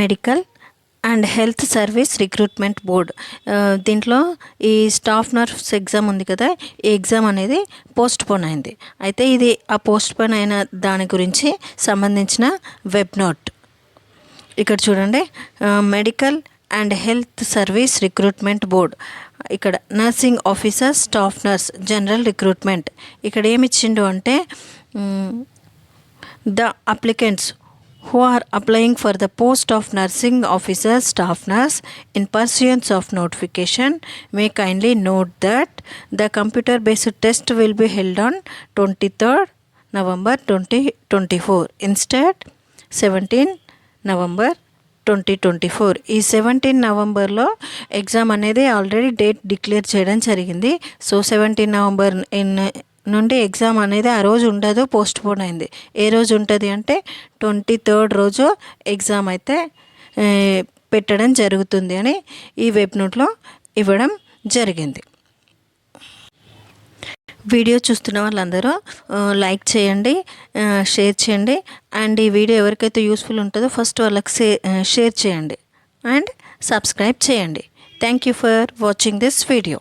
Medical and health service recruitment board. దీంట్లో ఈ staff nurse exam ఉంది కదా ఈ ఎగ్జామ్ అనేది పోస్ట్ పోన్ అయింది. అయితే ఇది ఆ పోస్ట్ పోన్ అయిన దాని గురించి సంబంధించిన వెబ్ నోట్. ఇక్కడ చూడండి medical and health service recruitment board. ఇక్కడ nursing officer staff nurse general recruitment. ఇక్కడ ఏమి ఇచ్చిండు అంటే the applicants who are applying for the post of nursing officer staff nurse in pursuance of notification may kindly note that the computer based test will be held on 23rd november 2024 instead 17 November twenty twenty four ఈ seventeen నవంబర్లో exam అనేది already date declare చేయడం జరిగింది so seventeen November in నుండి exam అనేది ఆ రోజు ఉండదు పోస్ట్ పోన్ అయింది. ఏ రోజు ఉంటుంది అంటే ట్వంటీ థర్డ్ రోజు ఎగ్జామ్ అయితే పెట్టడం జరుగుతుంది అని ఈ వెబ్ నోట్లో ఇవ్వడం జరిగింది. వీడియో చూస్తున్న వాళ్ళందరూ లైక్ చేయండి షేర్ చేయండి. అండ్ ఈ వీడియో ఎవరికైతే యూస్ఫుల్ ఉంటుందో ఫస్ట్ వాళ్ళకి షేర్ చేయండి. అండ్ సబ్స్క్రైబ్ చేయండి. Thank you for watching this video.